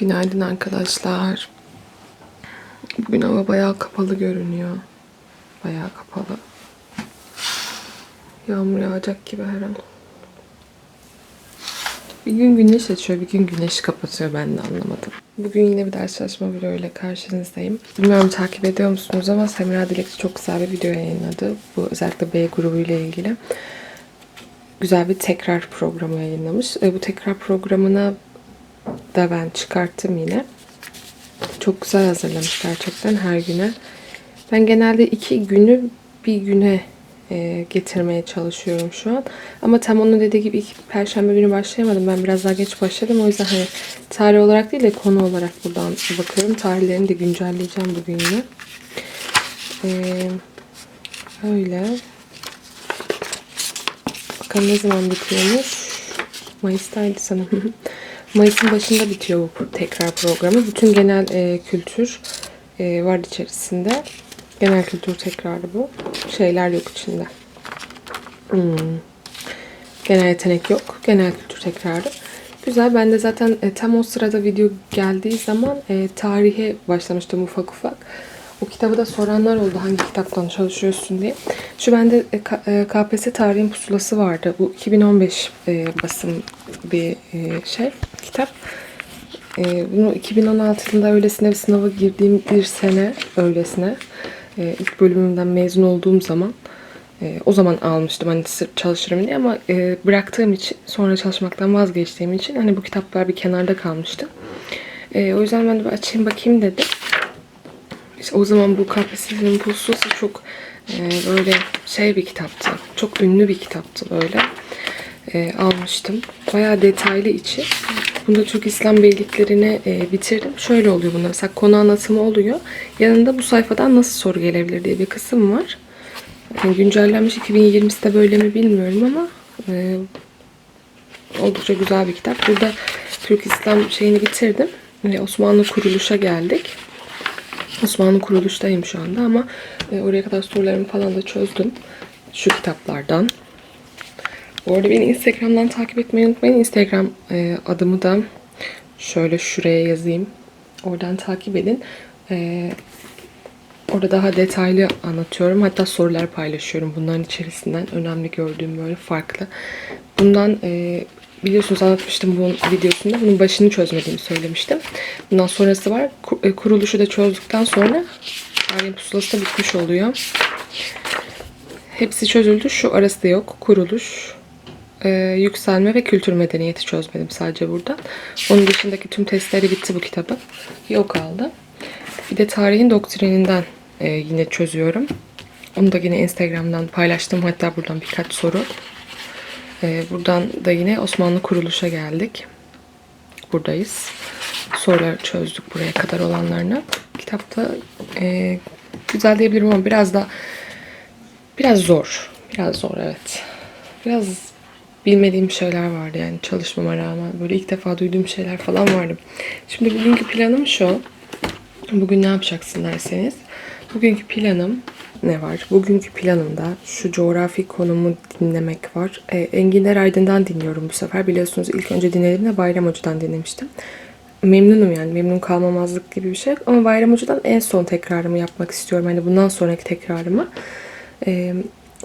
Günaydın arkadaşlar. Bugün hava bayağı kapalı görünüyor. Bayağı kapalı. Yağmur yağacak gibi her an. Bir gün güneş açıyor, bir gün güneş kapatıyor. Ben de anlamadım. Bugün yine bir ders çalışma ile karşınızdayım. Bilmiyorum takip ediyor musunuz ama Semra Dilekçi çok güzel bir video yayınladı. Bu özellikle B grubu ile ilgili. Güzel bir tekrar programı yayınlamış. E, bu tekrar programına da ben çıkarttım yine. Çok güzel hazırlamış gerçekten her güne. Ben genelde iki günü bir güne e, getirmeye çalışıyorum şu an. Ama tam onun dediği gibi ilk perşembe günü başlayamadım. Ben biraz daha geç başladım. O yüzden hani tarih olarak değil de konu olarak buradan bakıyorum. Tarihlerini de güncelleyeceğim bugün yine. E, öyle. Bakalım ne zaman bitiyormuş. Mayıs'taydı sanırım. Mayıs'ın başında bitiyor bu tekrar programı. Bütün genel e, kültür e, var içerisinde. Genel kültür tekrarı bu. Şeyler yok içinde. Hmm. Genel yetenek yok. Genel kültür tekrarı. Güzel. Ben de zaten e, tam o sırada video geldiği zaman e, tarihe başlamıştım ufak ufak. O kitabı da soranlar oldu hangi kitaptan çalışıyorsun diye. Şu bende e, K- e, KPSS tarihin pusulası vardı. Bu 2015 e, basım bir şey kitap. Bunu 2016 yılında öylesine bir sınava girdiğim bir sene öylesine ilk bölümümden mezun olduğum zaman o zaman almıştım hani çalışırım diye ama bıraktığım için sonra çalışmaktan vazgeçtiğim için hani bu kitaplar bir kenarda kalmıştı. O yüzden ben de açayım bakayım dedim. İşte o zaman bu KPSS'nin pusulası çok e, böyle şey bir kitaptı. Çok ünlü bir kitaptı böyle. E, almıştım. Bayağı detaylı içi. Bunda Türk İslam beyliklerini e, bitirdim. Şöyle oluyor bunda. Mesela konu anlatımı oluyor. Yanında bu sayfadan nasıl soru gelebilir diye bir kısım var. Yani güncellenmiş 2020'de böyle mi bilmiyorum ama e, oldukça güzel bir kitap. Burada Türk İslam şeyini bitirdim. E, Osmanlı kuruluşa geldik. Osmanlı kuruluştayım şu anda ama e, oraya kadar sorularımı falan da çözdüm. Şu kitaplardan. Bu arada beni Instagram'dan takip etmeyi unutmayın. Instagram e, adımı da şöyle şuraya yazayım. Oradan takip edin. E, orada daha detaylı anlatıyorum. Hatta sorular paylaşıyorum bunların içerisinden. Önemli gördüğüm böyle farklı. Bundan e, biliyorsunuz anlatmıştım bu videosunda. Bunun başını çözmediğimi söylemiştim. Bundan sonrası var. E, Kuruluşu da çözdükten sonra tarihin pusulası da bitmiş oluyor. Hepsi çözüldü. Şu arası da yok. Kuruluş, e, yükselme ve kültür medeniyeti çözmedim sadece buradan. Onun dışındaki tüm testleri bitti bu kitabın. Yok kaldı. Bir de tarihin doktrininden e, yine çözüyorum. Onu da yine Instagram'dan paylaştım. Hatta buradan birkaç soru. E, buradan da yine Osmanlı kuruluşa geldik. Buradayız. Sorular çözdük buraya kadar olanlarını. Kitapta e, güzel diyebilirim ama biraz da biraz zor. Biraz zor evet. Biraz bilmediğim şeyler vardı yani çalışmama rağmen. Böyle ilk defa duyduğum şeyler falan vardı. Şimdi bugünkü planım şu. Bugün ne yapacaksın derseniz. Bugünkü planım ne var? Bugünkü planımda şu coğrafi konumu dinlemek var. E, Enginar Aydın'dan dinliyorum bu sefer. Biliyorsunuz ilk önce dinlediğimde Bayram Hoca'dan dinlemiştim. Memnunum yani. Memnun kalmamazlık gibi bir şey. Ama Bayram Hoca'dan en son tekrarımı yapmak istiyorum. Hani bundan sonraki tekrarımı. E,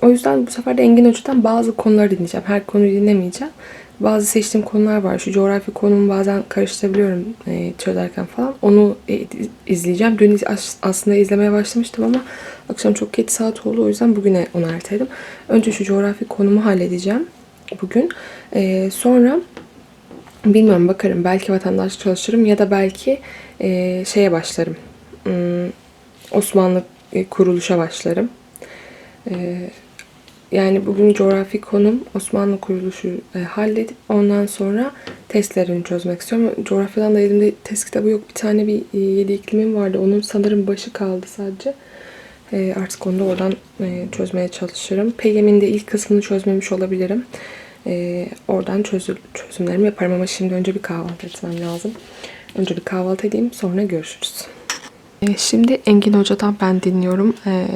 o yüzden bu sefer de Engin Hoca'dan bazı konuları dinleyeceğim. Her konuyu dinlemeyeceğim. Bazı seçtiğim konular var. Şu coğrafi konumu bazen karıştırabiliyorum e, çözerken falan. Onu e, izleyeceğim. Dün as- aslında izlemeye başlamıştım ama akşam çok geç saat oldu. O yüzden bugüne onu erteledim. Önce şu coğrafi konumu halledeceğim bugün. E, sonra bilmiyorum bakarım. Belki vatandaş çalışırım ya da belki e, şeye başlarım. Hmm, Osmanlı e, kuruluşa başlarım. E, yani bugün coğrafi konum Osmanlı kuruluşu e, halledip ondan sonra testlerini çözmek istiyorum. Coğrafyadan da elimde test kitabı yok. Bir tane bir e, yedi iklimim vardı. Onun sanırım başı kaldı sadece. E, artık onu da oradan e, çözmeye çalışırım. PYM'in de ilk kısmını çözmemiş olabilirim. E, oradan çözül, çözümlerimi yaparım ama şimdi önce bir kahvaltı etmem lazım. Önce bir kahvaltı edeyim sonra görüşürüz. E, Şimdi Engin Hoca'dan ben dinliyorum. E,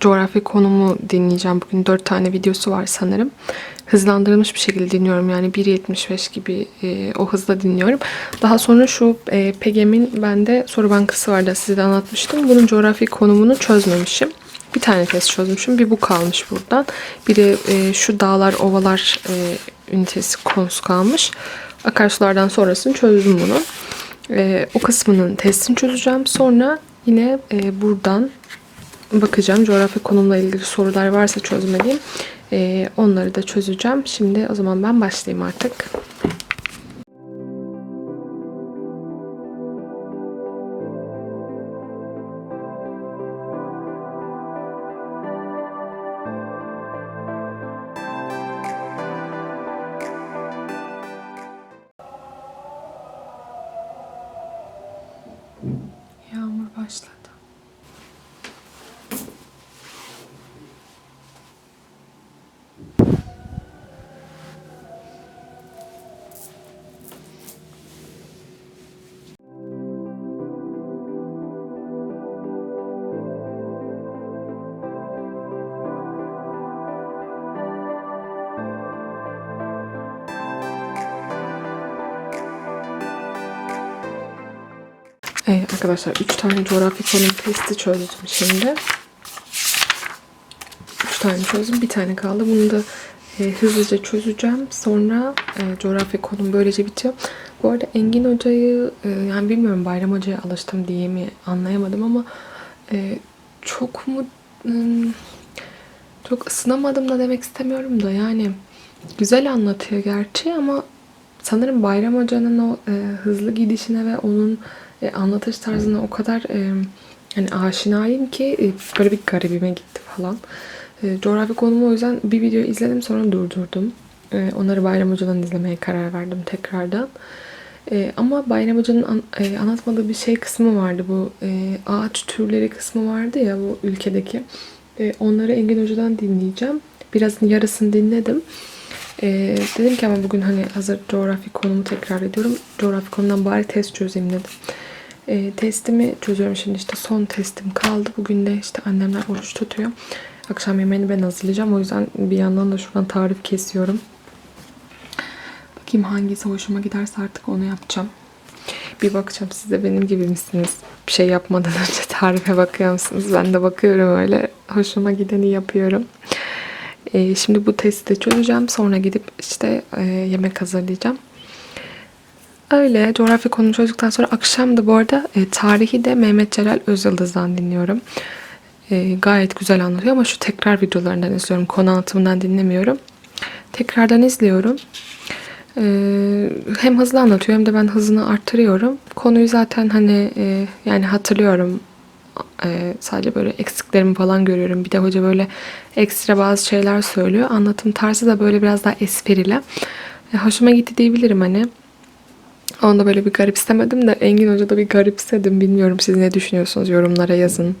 coğrafi konumu dinleyeceğim. Bugün 4 tane videosu var sanırım. Hızlandırılmış bir şekilde dinliyorum. Yani 1.75 gibi e, o hızla dinliyorum. Daha sonra şu e, PEGEM'in bende soru bankası vardı. Size de anlatmıştım. Bunun coğrafi konumunu çözmemişim. Bir tane test çözmüşüm. Bir bu kalmış buradan. Bir de e, şu dağlar, ovalar e, ünitesi konusu kalmış. Akarsulardan sonrasını çözdüm bunu. E, o kısmının testini çözeceğim. Sonra yine e, buradan bakacağım. Coğrafya konumla ilgili sorular varsa çözmediğim e, onları da çözeceğim. Şimdi o zaman ben başlayayım artık. Evet arkadaşlar 3 tane coğrafya konum testi çözdüm şimdi. 3 tane çözdüm. Bir tane kaldı. Bunu da e, hızlıca çözeceğim. Sonra e, coğrafya konum böylece bitiyor. Bu arada Engin Hoca'yı e, yani bilmiyorum Bayram Hoca'ya alıştım diye mi anlayamadım ama e, çok mu çok ısınamadım da demek istemiyorum da yani güzel anlatıyor gerçi ama sanırım Bayram Hoca'nın o e, hızlı gidişine ve onun e, anlatış tarzına o kadar e, yani aşinayım ki e, böyle bir garibime gitti falan. E, coğrafi konumu o yüzden bir video izledim sonra durdurdum. E, onları Bayram Hoca'dan izlemeye karar verdim tekrardan. E, ama Bayram Hoca'nın an, e, anlatmadığı bir şey kısmı vardı. Bu e, ağaç türleri kısmı vardı ya bu ülkedeki. E, onları Engin Hoca'dan dinleyeceğim. Biraz yarısını dinledim. E, dedim ki ama bugün hani hazır coğrafi konumu tekrar ediyorum. Coğrafi konudan bari test çözeyim dedim. E, testimi çözüyorum şimdi işte son testim kaldı. Bugün de işte annemler oruç tutuyor. Akşam yemeğini ben hazırlayacağım. O yüzden bir yandan da şuradan tarif kesiyorum. Bakayım hangisi hoşuma giderse artık onu yapacağım. Bir bakacağım siz de benim gibi misiniz? Bir şey yapmadan önce tarife bakıyor musunuz? Ben de bakıyorum öyle. Hoşuma gideni yapıyorum. E, şimdi bu testi de çözeceğim. Sonra gidip işte e, yemek hazırlayacağım. Öyle coğrafya konunu çözdükten sonra akşam da bu arada e, tarihi de Mehmet Celal Özyıldız'dan dinliyorum. E, gayet güzel anlatıyor ama şu tekrar videolarından izliyorum. Konu anlatımından dinlemiyorum. Tekrardan izliyorum. E, hem hızlı anlatıyor hem de ben hızını arttırıyorum. Konuyu zaten hani e, yani hatırlıyorum. E, sadece böyle eksiklerimi falan görüyorum. Bir de hoca böyle ekstra bazı şeyler söylüyor. Anlatım tarzı da böyle biraz daha esprili. E, hoşuma gitti diyebilirim hani. Onda böyle bir garipsemedim de Engin Hoca da bir garipsedim. Bilmiyorum siz ne düşünüyorsunuz yorumlara yazın.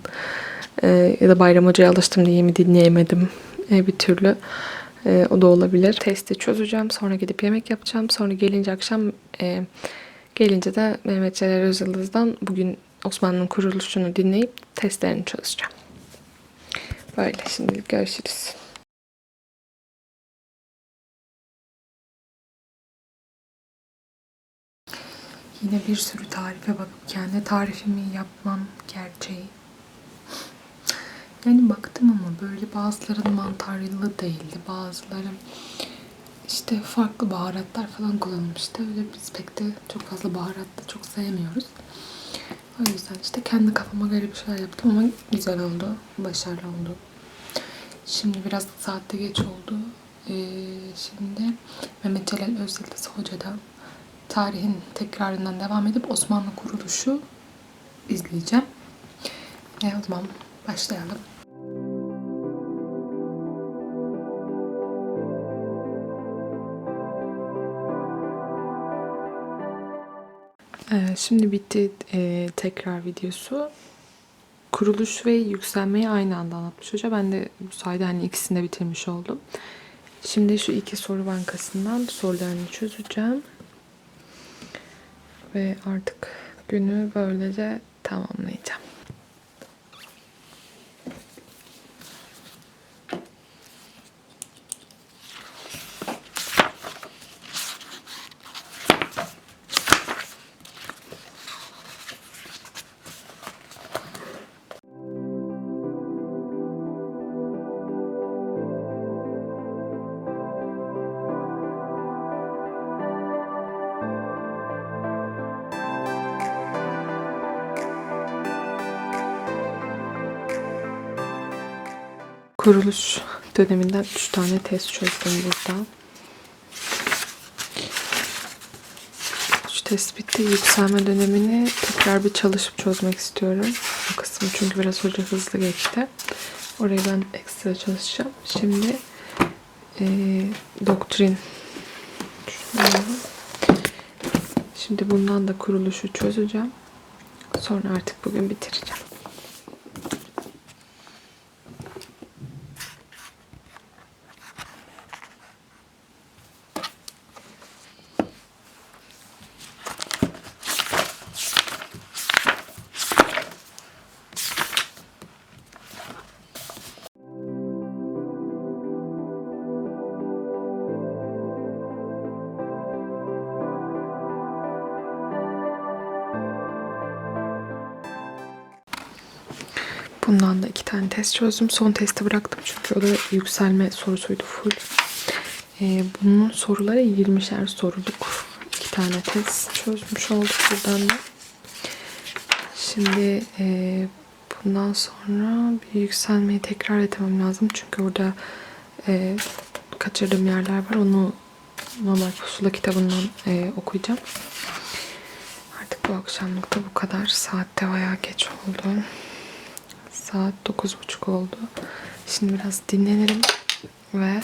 Ee, ya da Bayram Hoca'ya alıştım diye mi dinleyemedim ee, bir türlü. Ee, o da olabilir. Testi çözeceğim. Sonra gidip yemek yapacağım. Sonra gelince akşam e, gelince de Mehmet Celal Özyıldız'dan bugün Osmanlı'nın kuruluşunu dinleyip testlerini çözeceğim. Böyle şimdilik görüşürüz. Yine bir sürü tarife bakıp kendi tarifimi yapmam gerçeği. Yani baktım ama böyle bazıları mantarlı değildi. Bazıları işte farklı baharatlar falan kullanılmıştı. Öyle biz pek de çok fazla baharat da çok sevmiyoruz. O yüzden işte kendi kafama göre bir şeyler yaptım ama güzel oldu. Başarılı oldu. Şimdi biraz saatte geç oldu. Ee, şimdi Mehmet Celal Özyıldız Hoca'dan tarihin tekrarından devam edip Osmanlı kuruluşu izleyeceğim. E o zaman başlayalım. Ee, şimdi bitti e, tekrar videosu. Kuruluş ve yükselmeyi aynı anda anlatmış hoca. Ben de bu sayede hani ikisini de bitirmiş oldum. Şimdi şu iki soru bankasından sorularını çözeceğim. Ve artık günü böylece tamamlayacağım. Kuruluş döneminden 3 tane test çözdüm burada. Şu test bitti. Yükselme dönemini tekrar bir çalışıp çözmek istiyorum. O kısmı çünkü biraz hoca hızlı geçti. Orayı ben ekstra çalışacağım. Şimdi eee doktrin. Şimdi bundan da kuruluşu çözeceğim. Sonra artık bugün bitireceğim. Bundan da iki tane test çözdüm. Son testi bıraktım çünkü o da yükselme sorusuydu full. Ee, bunun soruları 20'şer soruluk. iki tane test çözmüş olduk buradan da. Şimdi e, bundan sonra bir yükselmeyi tekrar etmem lazım. Çünkü orada e, kaçırdığım yerler var. Onu normal pusula kitabından e, okuyacağım. Artık bu akşamlık da bu kadar. Saatte bayağı geç oldu. Saat 9.30 oldu. Şimdi biraz dinlenirim ve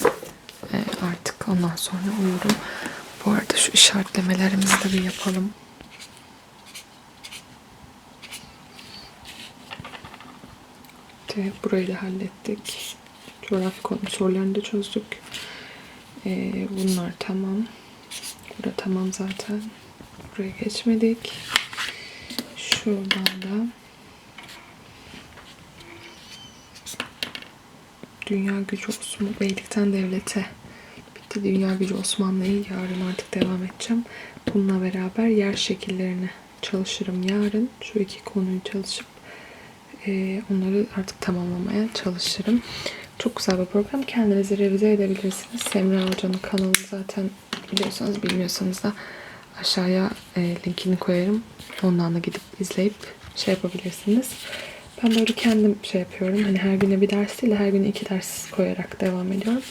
e, artık ondan sonra uyurum. Bu arada şu işaretlemelerimizi de bir yapalım. Evet, burayı da hallettik. Coğrafi konu sorularını da çözdük. E, bunlar tamam. Burada tamam zaten. Buraya geçmedik. Şuradan da Dünya Gücü Osmanlı Beylikten Devlete bitti. Dünya Gücü Osmanlı'yı yarın artık devam edeceğim. Bununla beraber yer şekillerini çalışırım yarın. Şu iki konuyu çalışıp e, onları artık tamamlamaya çalışırım. Çok güzel bir program. Kendinizi revize edebilirsiniz. Semra Hoca'nın kanalı zaten biliyorsanız bilmiyorsanız da aşağıya e, linkini koyarım. Ondan da gidip izleyip şey yapabilirsiniz. Ben böyle kendim şey yapıyorum. Hani her güne bir ders değil de her güne iki ders koyarak devam ediyorum.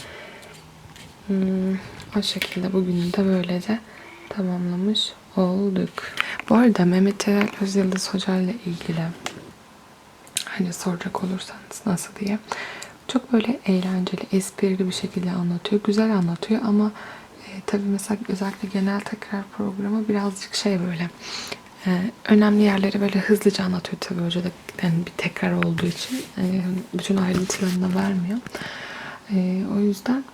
Hmm, o şekilde bugünü de böylece tamamlamış olduk. Bu arada Mehmet Erel Özyıldız Hoca ile ilgili hani soracak olursanız nasıl diye çok böyle eğlenceli, esprili bir şekilde anlatıyor. Güzel anlatıyor ama e, tabii mesela özellikle genel tekrar programı birazcık şey böyle ee, önemli yerleri böyle hızlıca anlatıyor tabii hoca da yani bir tekrar olduğu için e, bütün ayrıntılarını vermiyor. E, o yüzden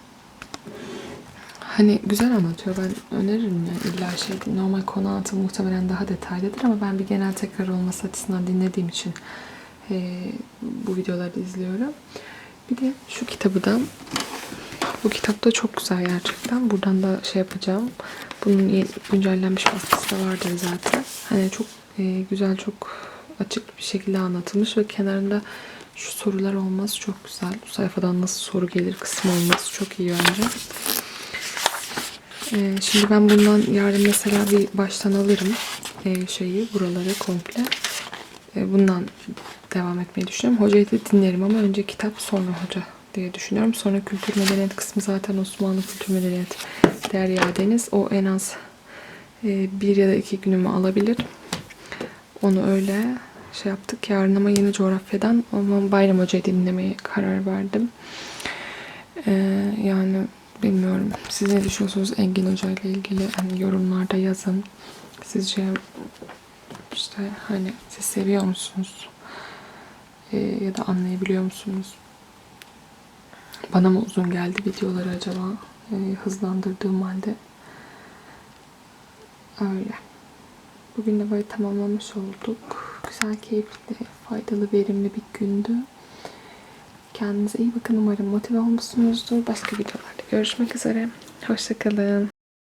hani güzel anlatıyor. Ben öneririm yani illa şey normal konu anlatımı muhtemelen daha detaylıdır ama ben bir genel tekrar olması açısından dinlediğim için e, bu videoları izliyorum. Bir de şu kitabı da bu kitap da çok güzel gerçekten. Buradan da şey yapacağım. Bunun güncellenmiş baskısı da vardır zaten. Hani çok e, güzel, çok açık bir şekilde anlatılmış ve kenarında şu sorular olması çok güzel. Bu sayfadan nasıl soru gelir kısmı olması çok iyi bence. E, şimdi ben bundan yarın mesela bir baştan alırım e, şeyi, buraları komple. E, bundan devam etmeyi düşünüyorum. Hocayı da dinlerim ama önce kitap sonra hoca diye düşünüyorum. Sonra kültür medeniyet kısmı zaten Osmanlı kültür medeniyet Derya Deniz. O en az e, bir ya da iki günümü alabilir. Onu öyle şey yaptık. Yarın ama yeni coğrafyadan ama Bayram Hoca'yı dinlemeye karar verdim. Ee, yani bilmiyorum. Siz ne düşünüyorsunuz Engin Hoca ile ilgili? Hani yorumlarda yazın. Sizce işte hani siz seviyor musunuz? Ee, ya da anlayabiliyor musunuz? Bana mı uzun geldi videoları acaba? Ee, hızlandırdığım halde. Öyle. Bugün de böyle tamamlamış olduk. Güzel, keyifli, faydalı, verimli bir gündü. Kendinize iyi bakın. Umarım motive olmuşsunuzdur. Başka videolarda görüşmek üzere. Hoşçakalın.